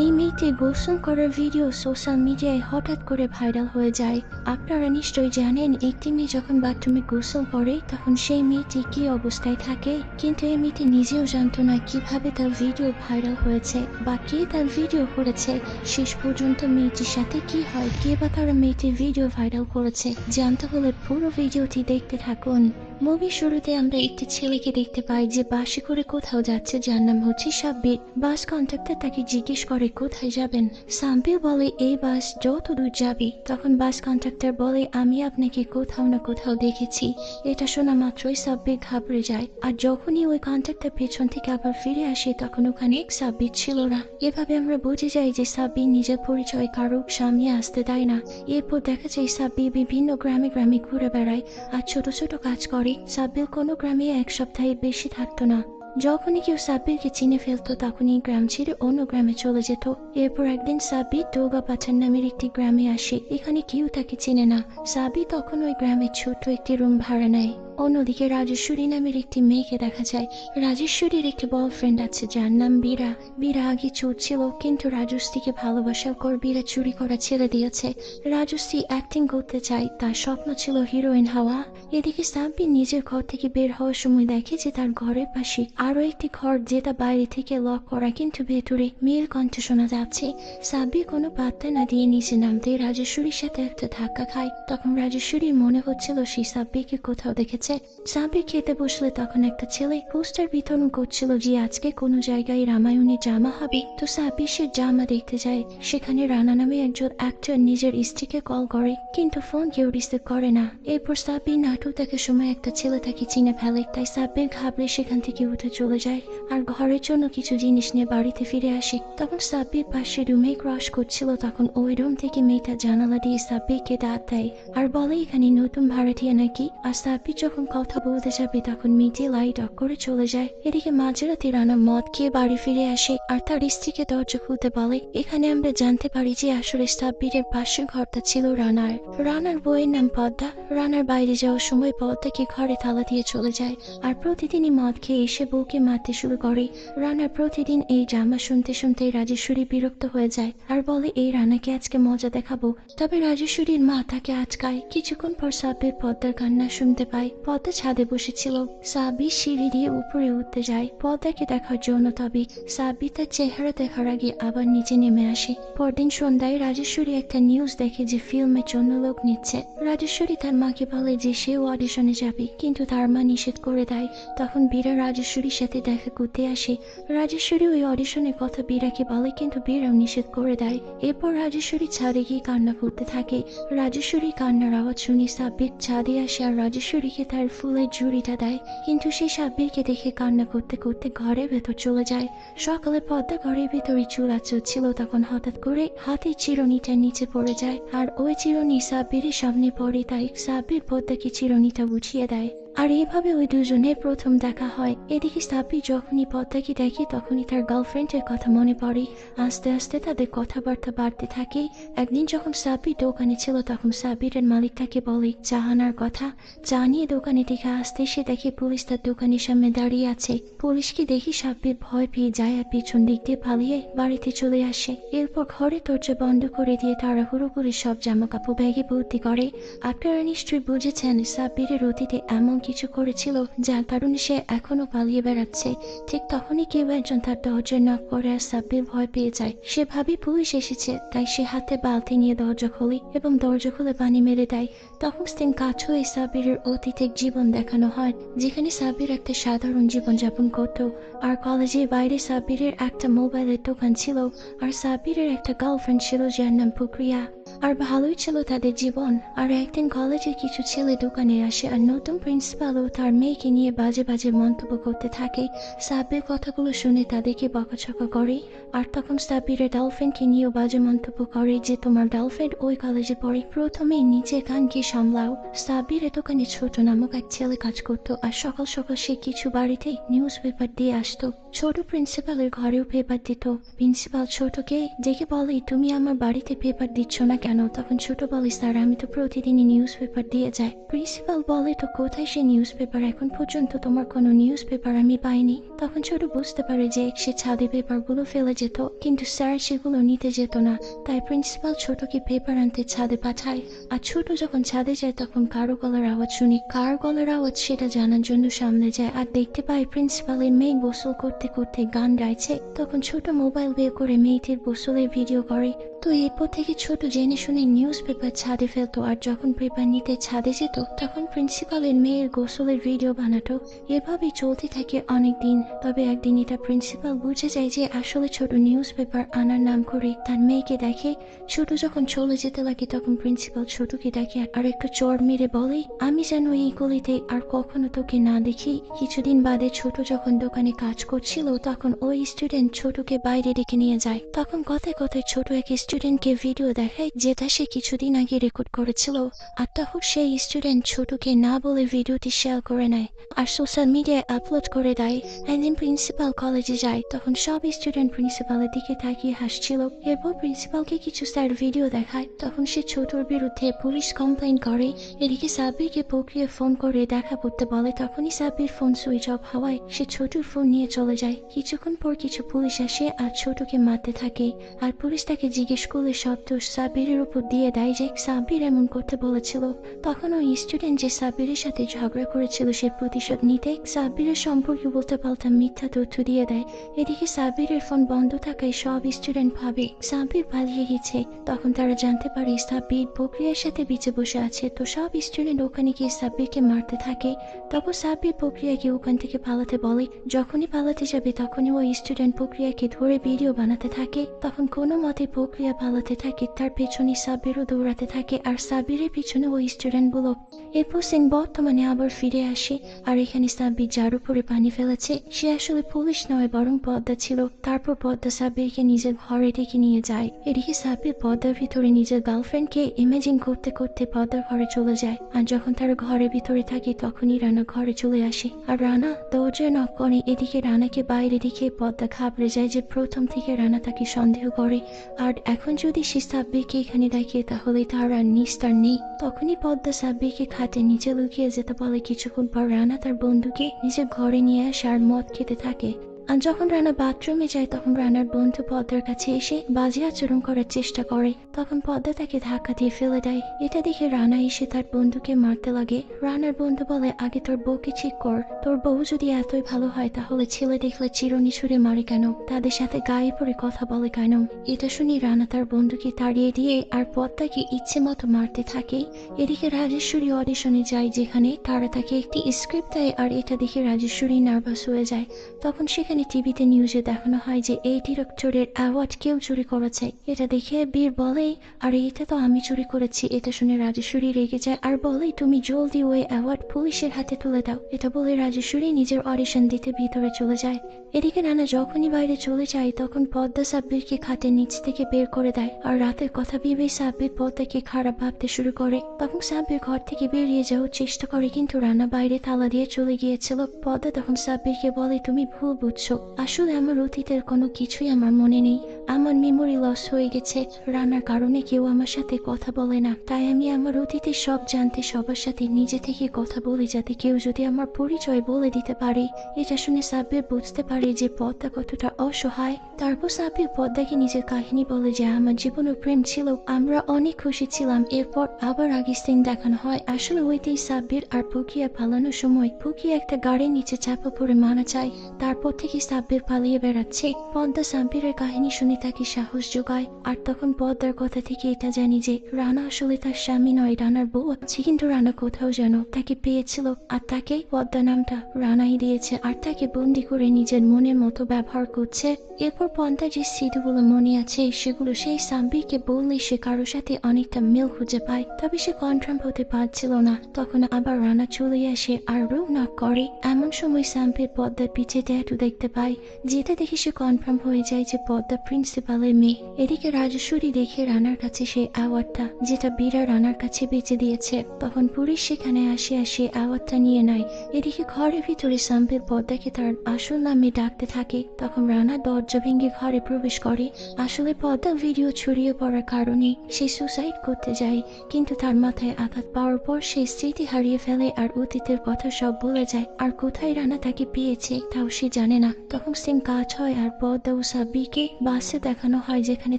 এই মেয়েটি গোসল করার ভিডিও সোশ্যাল মিডিয়ায় হঠাৎ করে ভাইরাল হয়ে যায়। আপনারা নিশ্চয়ই জানেন, একটি মেয়ে যখন বাথরুমে গোসল করে, তখন সেই মেয়েটি কি অবস্থায় থাকে? কিন্তু এই মেয়েটি নিজেও জানতো না কীভাবে তার ভিডিও ভাইরাল হয়েছে বা কে তার ভিডিও করেছে। শেষ পর্যন্ত মেয়েটির সাথে কি হয়? কে বা কারও মেয়েটির ভিডিও ভাইরাল করেছে? জানতে হলে পুরো ভিডিওটি দেখতে থাকুন। মুভির শুরুতে আমরা একটি ছেলেকে দেখতে পাই যে বাসে করে কোথাও যাচ্ছে, যার নাম হচ্ছে সাব্বির। বাস কন্ট্রাক্টর তাকে জিজ্ঞেস করে, কোথায় যাবেন? সাব্বির বলে, এই বাস যত দূর যাবি। তখন বাস কন্ট্রাক্টর বলে, আমি আপনাকে কোথাও না কোথাও দেখেছি। এটা শোনা মাত্রই সাব্বির ঘাবড়ে যায়। আর যখনই ওই কন্ট্রাক্টর পেছন থেকে আবার ফিরে আসে, তখন ওখানে সাব্বির ছিল না। এভাবে আমরা বুঝে যাই যে সাব্বির নিজের পরিচয় কারও সামনে আসতে দেয় না। এরপর দেখা যায় সাব্বির বিভিন্ন গ্রামে গ্রামে ঘুরে বেড়ায় আর ছোট ছোট কাজ করে। সাব্বির কোনো গ্রামে এক সপ্তাহে বেশি থাকতো না। যখনই কেউ সাব্বিরকে চিনে ফেলতো, তখনই গ্রাম ছেড়ে অন্য গ্রামে চলে যেত। এরপর একদিন সাব্বির দোগা পাচান নামের একটি গ্রামে আসে। এখানে কেউ তাকে চেনে না। সাবি তখন ওই গ্রামের ছোট একটি রুম ভাড়া নেয়। অন্যদিকে রাজেশ্বরী নামের একটি মেয়েকে দেখা যায়। রাজেশ্বরীর একটি বয়ফ্রেন্ড আছে, যার নাম বীরা। বীরা আগে চোর ছিল, কিন্তু রাজস্ত্রীকে ভালোবাসার পর বীরা চুরি করা ছেড়ে দিয়েছে। রাজশ্রী অ্যাক্টিং করতে চায়, তার স্বপ্ন ছিল হিরোইন হওয়া। এদিকে সাব্বি নিজের ঘর থেকে বের হওয়ার সময় দেখে যে তার ঘরের পাশে আরও একটি ঘর যেটা বাইরে থেকে লক করা, কিন্তু ভেতরে মেয়ের কণ্ঠ শোনা যাচ্ছে। সাব্বি কোনো পাত্তা না দিয়ে নিচে নামতে রাজেশ্বরীর সাথে একটা ধাক্কা খায়। তখন রাজেশ্বরীর মনে হচ্ছিল সে সাব্বিকে কোথাও দেখেছে। সাব্বি খেতে বসলে তখন একটা ছেলে পোস্টার বিতরণ করছিল যে আজকে কোনো জায়গায় রামায়ণে জামা হবে। তো সাব্বি সে জামা দেখতে যায়। সেখানে রানা নামে একজন অ্যাক্টর নিজের স্ত্রীকে কল করে, কিন্তু ফোন কেউ রিসিভ করে না। এরপর সাব্বি নাটক দেখার সময় একটা ছেলে তাকে চিনে ফেলে, তাই সাব্বির ঘাবড়ে সেখান থেকে উঠে চলে যায়। আর ঘরের জন্য কিছু জিনিস নিয়ে বাড়িতে ফিরে আসে। তখন সাব্বির পাশে রুমে ক্রস করছিল। তখন ওই রুম থেকে মেয়েটা জানালা দিয়ে সাব্বিরকে দাঁত দেয়। আর বলে, এখানে নতুন ভাড়াটিয়া নাকি? আর সাব্বির যখন কথা বলতে যাবে, তখন মেয়েটি লাইট অফ করে চলে যায়। এদিকে মাঝরাতে রানা মদ খেয়ে বাড়ি ফিরে আসে। আর তার স্ত্রীকে দরজা খুলতে বলে, এখানে আমরা জানতে পারি যে আসলে সাব্বিরের পাশের ঘরটা ছিল রানার। রানার বইয়ের নাম পদ্মা। রানার বাইরে যাওয়ার সময় পদ্মাকে ঘরে থালা দিয়ে চলে যায়। আর প্রতিদিনই মদ খেয়ে এসে বউকে মারতে শুরু করে। রানার প্রতিদিন এই জামা শুনতে শুনতে রাজেশ্বরী বিরক্ত হয়ে যায় আর বলে, এই রানাকে আজকে মজা দেখাবো। তবে রাজেশ্বরীর মা তাকে আজকায় কিছুক্ষণ পর সাব্বির পদ্মার কান্না শুনতে পায়। পদ্মা ছাদে বসেছিল। সাব্বির সিঁড়ি দিয়ে উপরে উঠতে যায়। পদ্মাকে দেখার জন্য তবে সাব্বির তার চেহারা দেখার আগে আবার নিচে নেমে আসে। পরদিন সন্ধ্যায় রাজেশ্বরী একটা নিউজ দেখে যে ফিল্মের জন্য লোক নিচ্ছে। রাজেশ্বরী তার মাকে বলে যে সেও অডিশনে যাবে। কিন্তু তার মা নিষেধ করে দেয়। তখন বীরা রাজেশ্বরীর সাথে দেখা করতে আসে। রাজেশ্বরী ওই অডিশনের কথা বীরাকে বলে, কিন্তু বীরাও নিষেধ করে দেয়। এরপর রাজেশ্বরী ছাদে গিয়ে কান্না করতে থাকে। রাজেশ্বরী কান্নার আওয়াজ শুনে সাব্বির ছাদে আসে আর রাজেশ্বরীকে তার ফুলের ঝুড়িটা দেয়। কিন্তু সে সাব্বিরকে দেখে কান্না করতে করতে ঘরের ভেতর চলে যায়। সকালে পদ্মা ঘরের ভেতরে চুলা চলছিল তখন হঠাৎ করে হাতে চিরুনিটা নিচে পড়ে যায়। আর ওই চিরুনি সাব্বিরের সামনে পড়ে, তাই সাব্বির পদ্মাকে চিরুনিটা বুঝিয়ে দেয়। আর এভাবে ওই দুজনের প্রথম দেখা হয়। এদিকে সাব্বির যখনই পদ্মাকে দেখে, তখনই তার গার্লফ্রেন্ডের কথা মনে পড়ে। আস্তে আস্তে তাদের কথাবার্তা বাড়তে থাকে। একদিন যখন সাব্বির দোকানে ছিল, তখন সাব্বিরের মালিক তাকে বলে চা আনার কথা। চা নিয়ে দোকানে থেকে আসতে, সে দেখে পুলিশ তার দোকানের সামনে দাঁড়িয়ে আছে। পুলিশকে দেখি সাব্বির ভয় পেয়ে যায় আর পিছন দিক দিয়ে পালিয়ে বাড়িতে চলে আসে। এরপর ঘরে দরজা বন্ধ করে দিয়ে তারা তাড়াহুড়ো করে সব জামা কাপড় ব্যাগে ভর্তি করে। আপনারা নিশ্চয়ই বুঝেছেন, সাব্বিরের অতীতে এমন কিছু করেছিল, যার কারণে সে এখনও পালিয়ে বেড়াচ্ছে। ঠিক তখনই কেউ একজন তার দরজায় নক করে আর সাব্বির ভয় পেয়ে যায়। সে ভাবি পুলিশ এসেছে, তাই সে হাতে বালতি নিয়ে দরজা খোলে এবং দরজা খুলে পানি মেরে দেয়। তখন স্টিং কাছ হয়ে সাব্বিরের অতীতের জীবন দেখানো হয়, যেখানে সাব্বির একটা সাধারণ জীবন যাপন করত। আর কলেজের বাইরে সাব্বিরের একটা মোবাইলের দোকান ছিল, আর সাব্বিরের একটা গার্লফ্রেন্ড ছিল যার নাম প্রক্রিয়া আর ভালোই ছিল তাদের জীবন। আর একদিন কলেজের কিছু ছেলে দোকানে আসে আর নতুন প্রিন্সিপালও তার মেয়েকে নিয়ে বাজে বাজে মন্তব্য করতে থাকে। সাব্বির কথাগুলো শুনে তাদেরকে বকাছকা করে। আর তখন সাব্বিরের গার্লফ্রেন্ডকে নিয়েও বাজে মন্তব্য করে যে, তোমার গার্লফ্রেন্ড ওই কলেজে পড়ে, প্রথমেই নিজের গানকে সামলাও? সাব্বিরের দোকানে ছোট নামক এক ছেলে কাজ করতো আর সকাল সকাল সে কিছু বাড়িতে নিউজ পেপার দিয়ে আসতো। ছোট প্রিন্সিপালের ঘরেও পেপার দিত। প্রিন্সিপাল ছোটকে, দেখে বলে, তুমি আমার বাড়িতে পেপার দিচ্ছ না কেন? তখন ছোট বলে স্যার আমি তো প্রতিদিনই নিউজ পেপার দিয়ে যাই। প্রিন্সিপাল বলে, তো কোথায় সে নিউজ পেপার এখন পর্যন্ত তোমার কোনো নিউজ পেপার আমি পাইনি। তখন ছোট বুঝতে পারে যে, সে ছাদে পেপারগুলো ফেলে যেত, কিন্তু স্যার সেগুলো নিতে যেত না। তাই প্রিন্সিপাল ছোটকে পেপার আনতে ছাদে পাঠায়। আর ছোট যখন ছাদে যায়, তখন কারও গলার আওয়াজ শুনি, কার গলার আওয়াজ সেটা জানার জন্য সামনে যায়। আর দেখতে পায় প্রিন্সিপালের মেয়ে গোসল করতে করতে গান গাইছে। তখন ছোট মোবাইল বের করে মেয়েটির গোসলের ভিডিও করে। তো এরপর থেকে ছোট জেনে শুনে নিউজ পেপার ছাদে ফেলতো, আর যখন পেপার নিতে ছাদে যেত, তখন প্রিন্সিপালের মেয়ের গোসলের ভিডিও বানাতো। এভাবেই চলতে থাকে অনেক দিন তবে একদিন এটা প্রিন্সিপাল বুঝে যায় যে আসলে ছোট নিউজ পেপার আনার নাম করে তার মেয়েকে দেখে। ছোট যখন চলে যেতে লাগে, তখন প্রিন্সিপাল ছোটকে দেখে আর একটু চড় মেরে বলে, আমি যেন এই গলিতে আর কখনো তোকে না দেখি। কিছুদিন বাদে ছোট যখন দোকানে কাজ করছিল, তখন ওই স্টুডেন্ট ছোটকে বাইরে ডেকে নিয়ে যায়। তখন কথায় কথায় ছোট এক স্টুডেন্টকে ভিডিও দেখায়, যেটা সে কিছুদিন আগে রেকর্ড করেছিল। আর তখন সেই স্টুডেন্ট ছোটকে না বলে ভিডিওটি শেয়ার করে নেয় আর সোশ্যাল মিডিয়ায় আপলোড করে দেয়। একদিন প্রিন্সিপাল কলেজে যায়, তখন সব স্টুডেন্ট প্রিন্সিপালের দিকে তাকিয়ে হাসছিল। এরপর প্রিন্সিপালকে কিছু স্যার ভিডিও দেখায়, তখন সে ছোটর বিরুদ্ধে পুলিশ কমপ্লেন করে। এদিকে সাব্বিরকে প্রক্রিয়া ফোন করে দেখা করতে বলে, তখনই সাব্বির ফোন সুইচ অফ হওয়ায় সে ছোটর ফোন নিয়ে চলে যায়। কিছুক্ষণ পর কিছু পুলিশ আসে আর ছোটকে মারতে থাকে। আর পুলিশ তাকে জিজ্ঞেস করলে সব দোষ সাব্বিরের উপর দিয়ে দেয় যে সাব্বির এমন করতে বলেছিল। তখন ওই স্টুডেন্ট যে সাব্বিরের সাথে ঝগড়া করেছিল, সে প্রতিশোধ নিতে সাব্বিরের সম্পর্কে বলতে পাল্টা মিথ্যা তথ্য দিয়ে দেয়। এদিকে সাব্বিরের ফোন বন্ধ থাকায় সব স্টুডেন্ট ভাবে সাব্বির পালিয়ে গেছে। তখন তারা জানতে পারে সাব্বির প্রক্রিয়ার সাথে বিচে বসে আছে। তো সব স্টুডেন্ট ওখানে গিয়ে সাব্বিরকে মারতে থাকে। তখন সাবির প্রক্রিয়াকে ওখান থেকে পালাতে বলে। যখনই পালাতে যাবে, তখনই ওই স্টুডেন্ট প্রক্রিয়াকে ধরে ভিডিও বানাতে থাকে। তখন কোনো মতে প্রক্রিয়া পালাতে থাকে তার পেছনে সাব্বিরও দৌড়াতে থাকে আর সাব্বিরের পিছনে ওই স্টুডেন্টগুলো এরপর সিং বর্তমানে আবার ফিরে আসে আর এখানে সাব্বির যার উপরে পানি ফেলেছে সে আসলে পুলিশ নয় বরং পদ্মা ছিল তারপর পদ্মা সাব্বিরকে নিজের ঘরে ডেকে নিয়ে যায় এদিকে সাব্বির পদ্মার ভিতরে নিজের গার্লফ্রেন্ডকে ইমেজিং করতে করতে পদ্মার ঘরে চলে যায় আর যখন তার ঘরের ভিতরে থাকে তখনই রানা ঘরে চলে আসে আর রানা দরজায় নক করে এদিকে রানাকে বাইরে দেখে পদ্মা ঘাবড়ে যায় যে প্রথম থেকে রানা তাকে সন্দেহ করে আর এখন যদি সে সাব্বিরকে এখানে ডাকে তাহলে তার আর নিস্তার নেই। তখনই পদ্মা সাব্বিরকে খাটে নিচে লুকিয়ে যেতে বলে কিছুক্ষণ পর রানা তার বন্ধুকে নিজের ঘরে নিয়ে আসে আর মদ খেতে থাকে। আর যখন রানা বাথরুমে যায়, তখন রানার বন্ধু পদ্মার কাছে এসে বাজে আচরণ করার চেষ্টা করে। তখন পদ্মা তাকে ধাক্কা দিয়ে ফেলে দেয়। এটা দেখে রানা এসে তার বন্ধুকে মারতে লাগে। রানার বন্ধু বলে, আগে তোর বউকে ঠিক কর। তোর বউ যদি এতই ভালো হয়, তাহলে ছেলে দেখলে চিরনি ছুড়ে মারে কেন? তাদের সাথে গায়ে পড়ে কথা বলে কেন? এটা শুনি রানা তার বন্ধুকে তাড়িয়ে দিয়ে আর পদ্মাকে ইচ্ছে মতো মারতে থাকে। এদিকে রাজেশ্বরী অডিশনে যায়, যেখানে তারা তাকে একটি স্ক্রিপ্ট দেয় আর এটা দেখে রাজেশ্বরী নার্ভাস হয়ে যায়। তখন সেখানে টিভিতে নিউজে দেখানো হয় যে এই ডিরেক্টরের অ্যাওয়ার্ড কেউ চুরি করেছে। এটা দেখে বীর বলেই আর, এটা তো আমি চুরি করেছি। এটা শুনে রাজেশ্বরী রেগে যায় আর বলে, তুমি জলদি ওই অ্যাওয়ার্ড পুলিশের হাতে তুলে দাও। এটা বলে রাজেশ্বরী নিজের অডিশন দিতে ভিতরে চলে যায়। এদিকে নানা যখনই বাইরে চলে যায়, তখন পদ্মা সাব্বিরকে খাটের নিচ থেকে বের করে দেয়। আর রাতের কথা ভেবেই সাব্বির পদ্মাকে খারাপ ভাবতে শুরু করে। তখন সাব্বির ঘর থেকে বেরিয়ে যাওয়ার চেষ্টা করে, কিন্তু রানা বাইরে তালা দিয়ে চলে গিয়েছিল। পদ্মা তখন সাব্বিরকে বলে, তুমি ভুল বুঝছ। আসলে আমার অতীতের কোনো কিছুই আমার মনে নেই। আমার মেমোরি লস হয়ে গেছে। রানার কারণে কেউ আমার সাথে কথা বলে না। তাই আমি আমার অতীতের সব জানতে সবার সাথে নিজে থেকে কথা বলি যাতে কেউ যদি আমার পরিচয় বলে দিতে পারে। এটা শুনে সাব্বির বুঝতে পারে যে পদ্মা কতটা অসহায়। তারপর সাব্বির পদ্মাকে নিজের কাহিনী বলে যে, আমার জীবনে প্রেম ছিল, আমরা অনেক খুশি ছিলাম। এরপর আবার আগের সিন দেখানো হয়। আসলে ওইটাই সাব্বির আর পুকিয়া পালানোর সময় পুকিয়া একটা গাড়ির নিচে চাপা পড়ে মারা যায়। তারপর থেকে সাব্বির পালিয়ে বেড়াচ্ছে। পদ্মা সাব্বিরের কাহিনী শুনে তাকে সাহস যোগায় আর তখন পদ্মার কথা থেকে এটা জানি যে রানা আসলে তার স্বামী নয়, রানার বউ কিন্তু রানা কোথাও যেন তাকে পেয়েছিল, আর তাকে পদ্মা নামটা রানাই দিয়েছে, আর তাকে বন্দি করে নিজের মনের মতো ব্যবহার করছে। এরপর পদ্মা যে স্মৃতিগুলো মনে আছে, সেগুলো সেই সাম্বিরকে বললে সে কারোর সাথে অনেকটা মিল খুঁজে পায়, তবে সে কনফার্ম হতে পারছিল না। তখন আবার রানা চলে আসে, আর রুম নক করে। এমন সময় সাম্বির পদ্মার পিছে ট্যাটু দেখতে পায়, যেটা দেখে সে কনফার্ম হয়ে যায় যে পদ্মা প্রিন্সিপাল পালে মেয়ে। এদিকে রাজেশ্বরী দেখে রানার কাছে সেই অ্যাওয়ার্ডটা যেটা বীরা রানার কাছে বেঁচে দিয়েছে। তখন পুলিশ সেখানে আসে আর সেই অ্যাওয়ার্ডটা নিয়ে নেয়। এদিকে ঘরের ভিতরে সাম্পের পদ্মাকে তার আসল নামে ডাকতে থাকে। তখন রানা দরজা ভেঙে ঘরে প্রবেশ করে। আসলে পদ্মা ভিডিও ছড়িয়ে পড়ার কারণে সে সুসাইড করতে যায়। কিন্তু তার মাথায় আঘাত পাওয়ার পর সে স্মৃতি হারিয়ে ফেলে আর অতীতের কথা সব ভুলে যায়। আর কোথায় রানা তাকে পেয়েছে, তাও সে জানে না। তখন সিম কাজ হয় আর পদ্মা ও সাব্বিকে বাসে দেখানো হয় যেখানে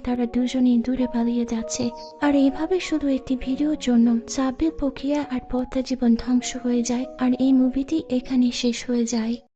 তারা দুজনেই দূরে পালিয়ে যাচ্ছে। আর এইভাবে শুধু একটি ভিডিওর জন্য সাব্বির প্রক্রিয়া আর পদ্মা জীবন ধ্বংস হয়ে যায়। আর এই মুভিটি এখানে শেষ হয়ে যায়।